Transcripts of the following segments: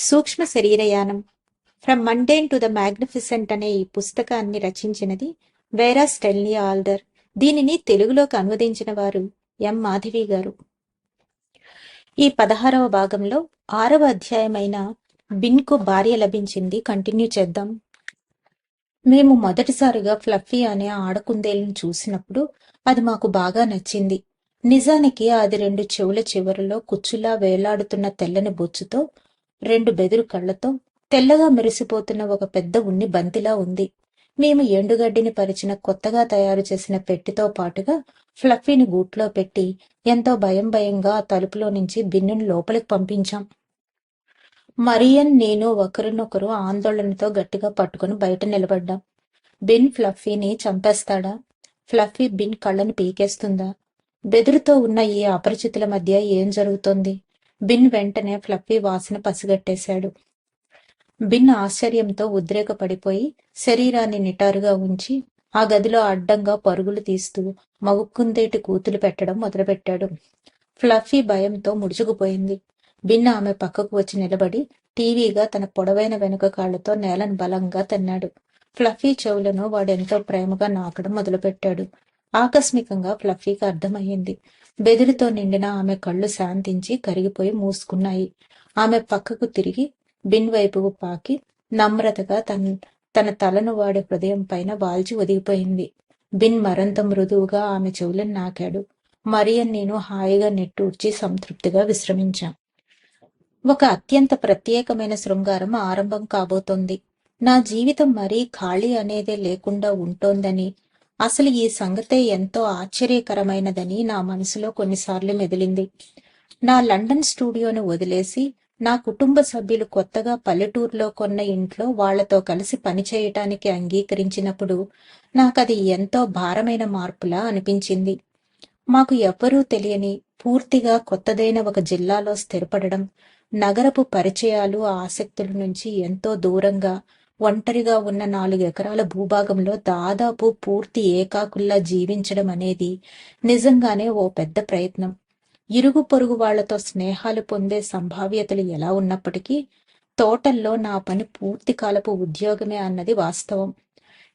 సూక్ష్మ శరీరయానం. From mundane to the magnificent అనే ఈ పుస్తకాన్ని రచించినది వేరా స్టెల్నీ ఆల్డర్. దీనిని తెలుగులోకి అనువదించిన వారు ఎం మాధవి గారు. ఈ పదహారవ భాగంలో ఆరవ అధ్యాయమైన బిన్కు భార్య లభించింది. కంటిన్యూ చేద్దాం. మేము మొదటిసారిగా ఫ్లఫీ అనే ఆడకుందేలను చూసినప్పుడు అది మాకు బాగా నచ్చింది. నిజానికి అది రెండు చెవుల చివరలో కుచ్చులా వేలాడుతున్న తెల్లని బొచ్చుతో రెండు బెదురు కళ్ళతో తెల్లగా మెరిసిపోతున్న ఒక పెద్ద ఉన్ని బంతిలా ఉంది. మేము ఎండుగడ్డిని పరిచిన కొత్తగా తయారు చేసిన పెట్టితో పాటుగా ఫ్లఫీని గూట్లో పెట్టి ఎంతో భయం భయంగా ఆ తలుపులో నుంచి బిన్నును లోపలికి పంపించాం. మరియన్ నేను ఒకరినొకరు ఆందోళనతో గట్టిగా పట్టుకుని బయట నిలబడ్డాం. బిన్ ఫ్లఫీని చంపేస్తాడా? ఫ్లఫీ బిన్ కళ్ళను పీకేస్తుందా? బెదురుతో ఉన్న ఈ అపరిచితుల మధ్య ఏం జరుగుతోంది? బిన్ వెంటనే ఫ్లఫీ వాసన పసిగట్టేశాడు. బిన్ ఆశ్చర్యంతో ఉద్రేకపడిపోయి శరీరాన్ని నిటారుగా ఉంచి ఆ గదిలో అడ్డంగా పరుగులు తీస్తూ మగుక్కుందేటి కూతులు పెట్టడం మొదలుపెట్టాడు. ఫ్లఫీ భయంతో ముడుచుకుపోయింది. బిన్ ఆమె పక్కకు వచ్చి నిలబడి టీవీగా తన పొడవైన వెనుక కాళ్ళతో నేలను బలంగా తన్నాడు. ఫ్లఫీ చెవులను వాడెంతో ప్రేమగా నాకడం మొదలుపెట్టాడు. ఆకస్మికంగా ఫ్లఫీకి అర్థమయ్యింది. బెదిరితో నిండిన ఆమె కళ్ళు శాంతించి కరిగిపోయి మూసుకున్నాయి. ఆమె పక్కకు తిరిగి బిన్ వైపుకు పాకి నమ్రతగా తన తన తలను వాడే హృదయం పైన వాల్చి ఒదిగిపోయింది. బిన్ మరంత మృదువుగా ఆమె చెవులను నాకాడు. మరియన్ నేను హాయిగా నెట్టూర్చి సంతృప్తిగా విశ్రమించాం. ఒక అత్యంత ప్రత్యేకమైన శృంగారం ఆరంభం కాబోతోంది. నా జీవితం మరీ ఖాళీ అనేదే లేకుండా ఉంటోందని అసలు ఈ సంగతే ఎంతో ఆశ్చర్యకరమైనదని నా మనసులో కొన్నిసార్లు మెదిలింది. నా లండన్ స్టూడియోను వదిలేసి నా కుటుంబ సభ్యులు కొత్తగా పల్లెటూరులో కొన్న ఇంట్లో వాళ్ళతో కలిసి పనిచేయటానికి అంగీకరించినప్పుడు నాకది ఎంతో భారమైన మార్పులా అనిపించింది. మాకు ఎవ్వరూ తెలియని పూర్తిగా కొత్తదైన ఒక జిల్లాలో స్థిరపడడం నగరపు పరిచయాలు ఆసక్తుల నుంచి ఎంతో దూరంగా ఒంటరిగా ఉన్న నాలుగు ఎకరాల భూభాగంలో దాదాపు పూర్తి ఏకాకుల్లా జీవించడం అనేది నిజంగానే ఓ పెద్ద ప్రయత్నం. ఇరుగు పొరుగు వాళ్ళతో స్నేహాలు పొందే సంభావ్యతలు ఎలా ఉన్నప్పటికీ తోటల్లో నా పని పూర్తి కాలపు ఉద్యోగమే అన్నది వాస్తవం.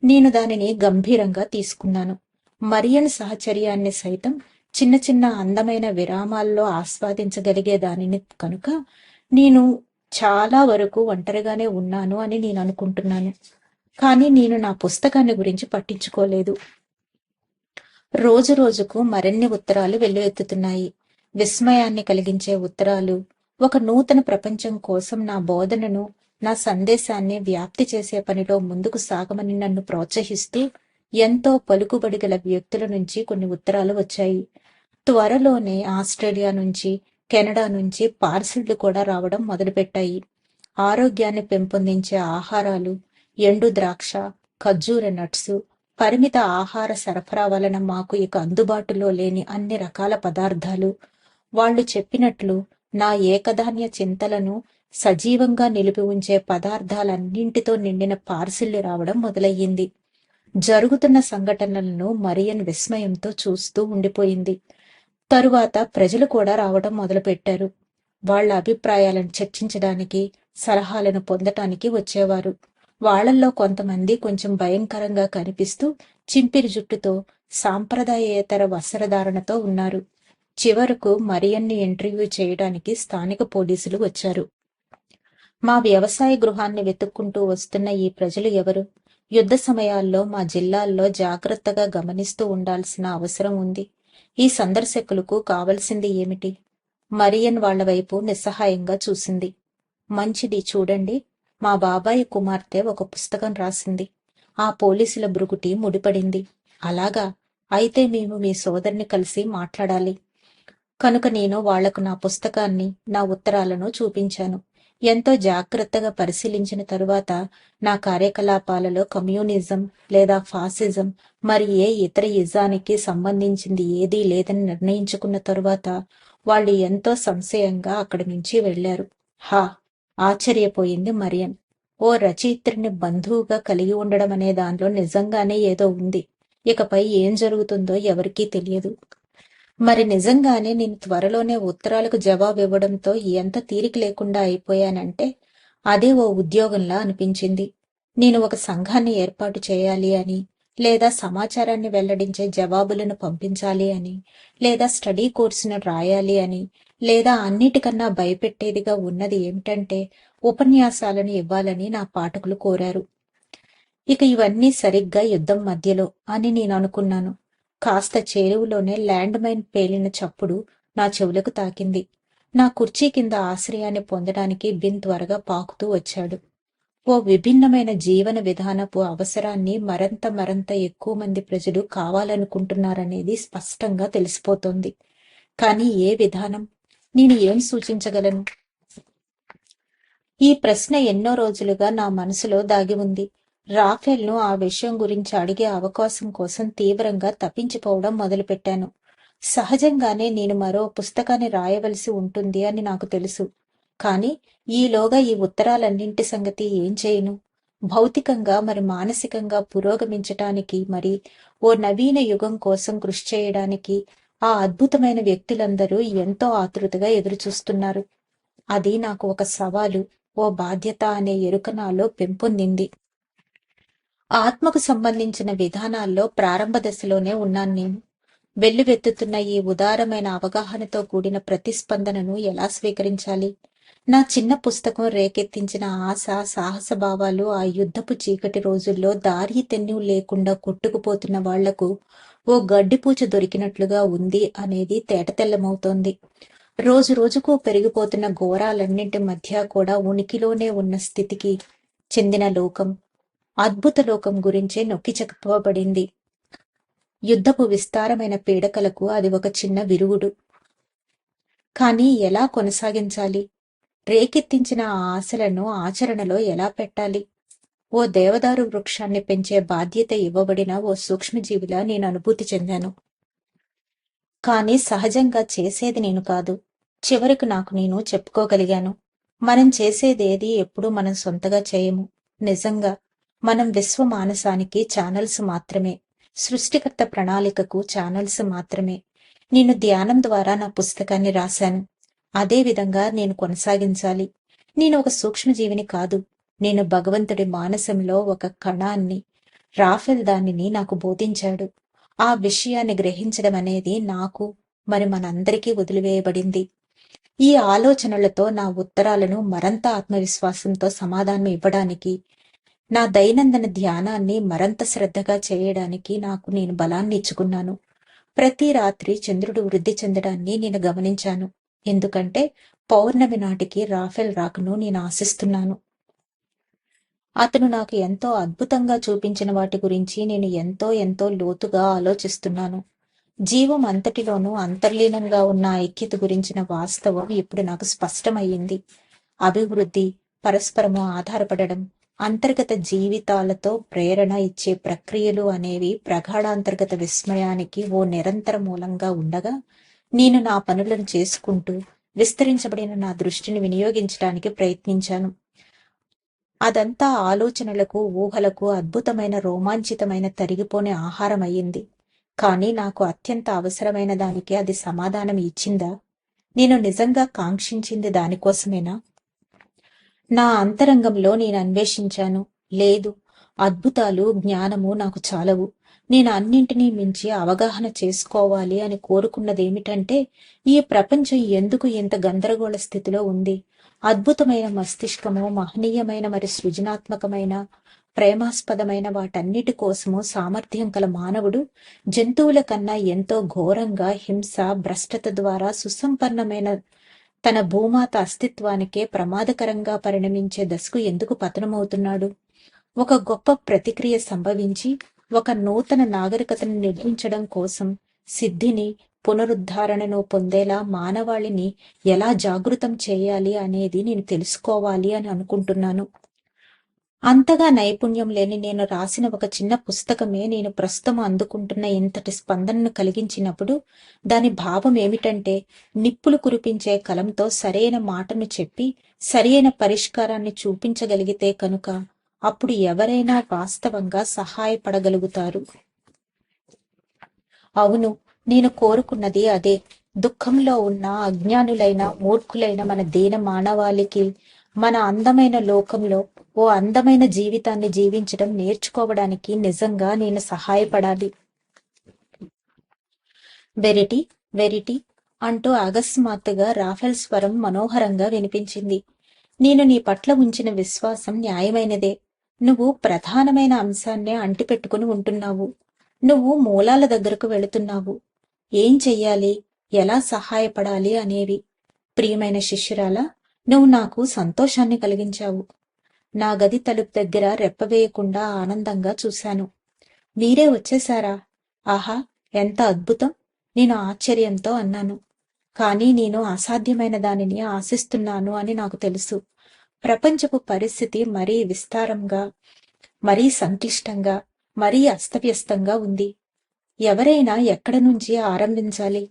నేను దానిని గంభీరంగా తీసుకున్నాను. మరియన్ సహచర్యాన్ని సైతం చిన్న చిన్న అందమైన విరామాల్లో ఆస్వాదించగలిగే దానిని కనుక నేను చాలా వరకు ఒంటరిగానే ఉన్నాను అని నేను అనుకుంటున్నాను. కానీ నేను నా పుస్తకాన్ని గురించి పట్టించుకోలేదు. రోజు రోజుకు మరిన్ని ఉత్తరాలు వెల్లువెత్తుతున్నాయి. విస్మయాన్ని కలిగించే ఉత్తరాలు ఒక నూతన ప్రపంచం కోసం నా బోధనను నా సందేశాన్ని వ్యాప్తి చేసే పనిలో ముందుకు సాగమని నన్ను ప్రోత్సహిస్తూ ఎంతో పలుకుబడి గల వ్యక్తుల నుంచి కొన్ని ఉత్తరాలు వచ్చాయి. త్వరలోనే ఆస్ట్రేలియా నుంచి కెనడా నుంచి పార్సిళ్ళు కూడా రావడం మొదలుపెట్టాయి. ఆరోగ్యాన్ని పెంపొందించే ఆహారాలు ఎండు ద్రాక్ష ఖర్జూర నట్స్ పరిమిత ఆహార సరఫరా వలన మాకు ఇక అందుబాటులో లేని అన్ని రకాల పదార్థాలు. వాళ్ళు చెప్పినట్లు నా ఏకధాన్య చింతలను సజీవంగా నిలిపి ఉంచే పదార్థాలన్నింటితో నిండిన పార్సిళ్ళు రావడం మొదలయ్యింది. జరుగుతున్న సంఘటనలను మరియన్ విస్మయంతో చూస్తూ ఉండిపోయింది. తరువాత ప్రజలు కూడా రావడం మొదలుపెట్టారు. వాళ్ళ అభిప్రాయాలను చర్చించడానికి సలహాలను పొందటానికి వచ్చేవారు. వాళ్ళల్లో కొంతమంది కొంచెం భయంకరంగా కనిపిస్తూ చింపిరి జుట్టుతో సాంప్రదాయేతర వస్త్రధారణతో ఉన్నారు. చివరకు మరియన్ని ఇంటర్వ్యూ చేయడానికి స్థానిక పోలీసులు వచ్చారు. మా వ్యవసాయ గృహాన్ని వెతుక్కుంటూ వస్తున్న ఈ ప్రజలు ఎవరు? యుద్ధ సమయాల్లో మా జిల్లాల్లో జాగ్రత్తగా గమనిస్తూ ఉండాల్సిన అవసరం ఉంది. ఈ సందర్శకులకు కావలసింది ఏమిటి? మరియన్ వాళ్ళ వైపు నిస్సహాయంగా చూసింది. మంచిది చూడండి. మా బాబాయ్ కుమార్తె ఒక పుస్తకం రాసింది. ఆ పోలీసుల బ్రుగుటి ముడిపడింది. అలాగా. అయితే మేము మీ సోదరిని కలిసి మాట్లాడాలి. కనుక నేను వాళ్ళకు నా పుస్తకాన్ని నా ఉత్తరాలను చూపించాను. ఎంతో జాగ్రత్తగా పరిశీలించిన తరువాత నా కార్యకలాపాలలో కమ్యూనిజం లేదా ఫాసిజం మరి ఏ ఇతర యుజానికి సంబంధించింది ఏదీ లేదని నిర్ణయించుకున్న తరువాత వాళ్ళు ఎంతో సంశయంగా అక్కడి నుంచి వెళ్ళారు హా! ఆశ్చర్యపోయింది మరియన్ ఓ రచయిత్రిని బంధువుగా కలిగి ఉండడం అనే దానిలో నిజంగానే ఏదో ఉంది. ఇకపై ఏం జరుగుతుందో ఎవరికీ తెలియదు. మరి నిజంగానే నేను త్వరలోనే ఉత్తరాలకు జవాబు ఇవ్వడంతో ఎంత తీరిక లేకుండా అయిపోయానంటే అదే ఓ ఉద్యోగంలా అనిపించింది. నేను ఒక సంఘాన్ని ఏర్పాటు చేయాలి అని లేదా సమాచారాన్ని వెల్లడించే జవాబులను పంపించాలి అని లేదా స్టడీ కోర్సును రాయాలి అని లేదా అన్నిటికన్నా భయపెట్టేదిగా ఉన్నది ఏమిటంటే ఉపన్యాసాలను ఇవ్వాలని నా పాఠకులు కోరారు. ఇక ఇవన్నీ సరిగ్గా యుద్ధం మధ్యలో అని నేను అనుకున్నాను. కాస్త చేరువులోనే ల్యాండ్ మైన్ పేలిన చప్పుడు నా చెవులకు తాకింది. నా కుర్చీ కింద ఆశ్రయాన్ని పొందడానికి బిన్ త్వరగా పాకుతూ వచ్చాడు. ఓ విభిన్నమైన జీవన విధానపు అవసరాన్ని మరంత మరంత ఎక్కువ మంది ప్రజలు కావాలనుకుంటున్నారనేది స్పష్టంగా తెలిసిపోతోంది. కానీ ఏ విధానం? నేను ఏం సూచించగలను? ఈ ప్రశ్న ఎన్నో రోజులుగా నా మనసులో దాగి ఉంది. రాఫెల్ను ఆ విషయం గురించి అడిగే అవకాశం కోసం తీవ్రంగా తప్పించిపోవడం మొదలుపెట్టాను. సహజంగానే నేను మరో పుస్తకాన్ని రాయవలసి ఉంటుంది అని నాకు తెలుసు. కానీ ఈలోగా ఈ ఉత్తరాలన్నింటి సంగతి ఏం చేయను? భౌతికంగా మరి మానసికంగా పురోగమించటానికి మరి ఓ నవీన యుగం కోసం కృషి చేయడానికి ఆ అద్భుతమైన వ్యక్తులందరూ ఎంతో ఆతృతగా ఎదురుచూస్తున్నారు. అది నాకు ఒక సవాలు ఓ బాధ్యత అనే ఎరుక నాలో పెంపొందింది. ఆత్మకు సంబంధించిన విధానాల్లో ప్రారంభ దశలోనే ఉన్నాను నేను. వెల్లువెత్తుతున్న ఈ ఉదారమైన అవగాహనతో కూడిన ప్రతిస్పందనను ఎలా స్వీకరించాలి? నా చిన్న పుస్తకం రేకెత్తించిన ఆశ సాహస భావాలు ఆ యుద్ధపు చీకటి రోజుల్లో దారి తెన్ను లేకుండా కొట్టుకుపోతున్న వాళ్ళకు ఓ గడ్డిపూచ దొరికినట్లుగా ఉంది అనేది తేటతెల్లమవుతోంది. రోజు రోజుకు పెరిగిపోతున్న ఘోరాలన్నింటి మధ్య కూడా ఉనికిలోనే ఉన్న స్థితికి చెందిన లోకం. అద్భుత లోకం గురించే నొక్కి చెప్పబడింది. యుద్ధపు విస్తారమైన పీడకలకు అది ఒక చిన్న విరుగుడు. కానీ ఎలా కొనసాగించాలి? రేకెత్తించిన ఆ ఆశలను ఆచరణలో ఎలా పెట్టాలి? ఓ దేవదారు వృక్షాన్ని పెంచే బాధ్యత ఇవ్వబడిన ఓ సూక్ష్మజీవిలా నేను అనుభూతి చెందాను. కానీ సహజంగా చేసేది నేను కాదు. చివరికి నాకు నేను చెప్పుకోగలిగాను. మనం చేసేదేది ఎప్పుడూ మనం సొంతగా చేయము. నిజంగా మనం విశ్వ మానసానికి ఛానల్స్ మాత్రమే సృష్టికర్త ప్రణాళికకు ఛానల్స్ మాత్రమే. నేను ధ్యానం ద్వారా నా పుస్తకాన్ని రాశాను. అదే విధంగా నేను కొనసాగించాలి. నేను ఒక సూక్ష్మజీవిని కాదు. నేను భగవంతుడి మానసంలో ఒక కణాన్ని రాఫెల్ దానిని నాకు బోధించాడు. ఆ విషయాన్ని గ్రహించడం అనేది నాకు మరి మనందరికీ వదిలివేయబడింది. ఈ ఆలోచనలతో నా ఉత్తరాలను మరంత ఆత్మవిశ్వాసంతో సమాధానం ఇవ్వడానికి నా దైనందిన ధ్యానాన్ని మరంత శ్రద్ధగా చేయడానికి నాకు నేను బలాన్ని ఇచ్చుకున్నాను. ప్రతి రాత్రి చంద్రుడు వృద్ధి చెందడాన్ని నేను గమనించాను. ఎందుకంటే పౌర్ణమి నాటికి రాఫెల్ రాకను నేను ఆశిస్తున్నాను. అతను నాకు ఎంతో అద్భుతంగా చూపించిన వాటి గురించి నేను ఎంతో ఎంతో లోతుగా ఆలోచిస్తున్నాను. జీవం అంతటిలోనూ అంతర్లీనంగా ఉన్న ఐక్యత గురించిన వాస్తవం ఇప్పుడు నాకు స్పష్టమయ్యింది. అభివృద్ధి పరస్పరము ఆధారపడడం అంతర్గత జీవితాలతో ప్రేరణ ఇచ్చే ప్రక్రియలు అనేవి ప్రగాఢాంతర్గత విస్మయానికి ఓ నిరంతర మూలంగా ఉండగా నేను నా పనులను చేసుకుంటూ విస్తరించబడిన నా దృష్టిని వినియోగించడానికి ప్రయత్నించాను. అదంతా ఆలోచనలకు ఊహలకు అద్భుతమైన రోమాంచితమైన తరిగిపోని ఆహారం అయ్యింది. కానీ నాకు అత్యంత అవసరమైన దానికి అది సమాధానం ఇచ్చిందా? నేను నిజంగా కాంక్షించింది దానికోసమేనా? నా అంతరంగంలో నేను అన్వేషించాను. లేదు అద్భుతాలు జ్ఞానము నాకు చాలవు. నేను అన్నింటినీ మించి అవగాహన చేసుకోవాలి అని కోరుకున్నదేమిటంటే ఈ ప్రపంచం ఎందుకు ఇంత గందరగోళ స్థితిలో ఉంది? అద్భుతమైన మస్తిష్కము మహనీయమైన మరి సృజనాత్మకమైన ప్రేమాస్పదమైన వాటన్నిటి కోసము సామర్థ్యం కల మానవుడు జంతువుల కన్నా ఎంతో ఘోరంగా హింస భ్రష్టత ద్వారా సుసంపన్నమైన తన భూమాత అస్తిత్వానికే ప్రమాదకరంగా పరిణమించే దశకు ఎందుకు పతనమవుతున్నాడు? ఒక గొప్ప ప్రతిక్రియ సంభవించి ఒక నూతన నాగరికతను నిర్మించడం కోసం సిద్ధిని పునరుద్ధారణను పొందేలా మానవాళిని ఎలా జాగృతం చేయాలి అనేది నేను తెలుసుకోవాలి అని అనుకుంటున్నాను. అంతగా నైపుణ్యం లేని నేను రాసిన ఒక చిన్న పుస్తకమే నేను ప్రస్తుతం అందుకుంటున్న ఇంతటి స్పందనను కలిగించినప్పుడు దాని భావం ఏమిటంటే నిప్పులు కురిపించే కలంతో సరైన మాటను చెప్పి సరైన పరిష్కారాన్ని చూపించగలిగితే కనుక అప్పుడు ఎవరైనా వాస్తవంగా సహాయపడగలుగుతారు. అవును నేను కోరుకున్నది అదే. దుఃఖంలో ఉన్న అజ్ఞానులైన మూర్ఖులైన మన దీన మానవాళికి మన అందమైన లోకంలో ఓ అందమైన జీవితాన్ని జీవించడం నేర్చుకోవడానికి నిజంగా నేను సహాయపడాలి. వెరిటీ వెరిటీ అంటూ అకస్మాత్తుగా రాఫెల్ స్వరం మనోహరంగా వినిపించింది. నేను నీ పట్ల ఉంచిన విశ్వాసం న్యాయమైనదే. నువ్వు ప్రధానమైన అంశాన్నే అంటిపెట్టుకుని ఉంటున్నావు. నువ్వు మూలాల దగ్గరకు వెళుతున్నావు. ఏం చెయ్యాలి? ఎలా సహాయపడాలి అనేవి. ప్రియమైన శిష్యురాలా నువ్వు నాకు సంతోషాన్ని కలిగించావు. నా గది తలుపు దగ్గర రెప్పవేయకుండా ఆనందంగా చూశాను. మీరే వచ్చేశారా? ఆహా ఎంత అద్భుతం! నేను ఆశ్చర్యంతో అన్నాను. కానీ నేను అసాధ్యమైన దానిని ఆశిస్తున్నాను అని నాకు తెలుసు. ప్రపంచపు పరిస్థితి మరీ విస్తారంగా మరీ సంక్లిష్టంగా మరీ అస్తవ్యస్తంగా ఉంది. ఎవరైనా ఎక్కడ నుంచి ఆరంభించాలి?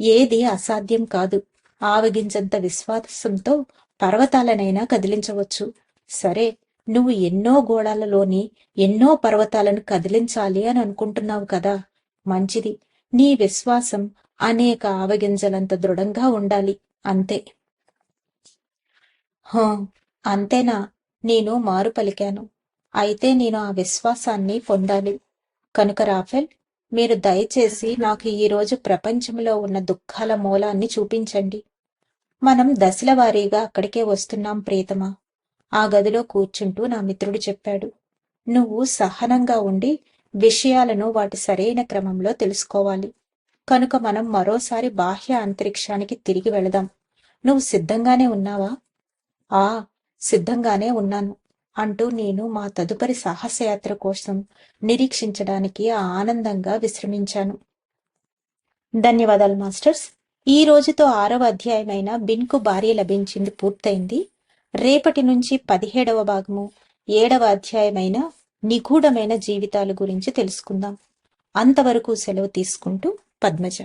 ఏది అసాధ్యం కాదు. ఆవగించంత విశ్వాసంతో పర్వతాలనైనా కదిలించవచ్చు. సరే నువ్వు ఎన్నో గోడాలలోని ఎన్నో పర్వతాలను కదిలించాలి అని అనుకుంటున్నావు కదా. మంచిది. నీ విశ్వాసం అనేక ఆవగింజలంత దృఢంగా ఉండాలి. అంతే. హో అంతేనా? నేను మారు పలికాను అయితే నేను ఆ విశ్వాసాన్ని పొందాలి. కనుక రాఫెల్ మీరు దయచేసి నాకు ఈరోజు ప్రపంచంలో ఉన్న దుఃఖాల మూలాన్ని చూపించండి. మనం దశల వారీగా అక్కడికే వస్తున్నాం ప్రీతమా ఆ గదిలో కూర్చుంటూ నా మిత్రుడు చెప్పాడు. నువ్వు సహనంగా ఉండి విషయాలను వాటి సరైన క్రమంలో తెలుసుకోవాలి. కనుక మనం మరోసారి బాహ్య అంతరిక్షానికి తిరిగి వెళదాం. నువ్వు సిద్ధంగానే ఉన్నావా? ఆ సిద్ధంగానే ఉన్నాను అంటూ నేను మా తదుపరి సాహసయాత్ర కోసం నిరీక్షించడానికి ఆనందంగా విశ్రమించాను. ధన్యవాదాలు మాస్టర్స్. ఈ రోజుతో ఆరవ అధ్యాయమైన బిన్కు భార్య లభించింది పూర్తయింది. రేపటి నుంచి పదిహేడవ భాగము ఏడవ అధ్యాయమైన నిగూఢమైన జీవితాల గురించి తెలుసుకుందాం. అంతవరకు సెలవు తీసుకుంటూ పద్మజ.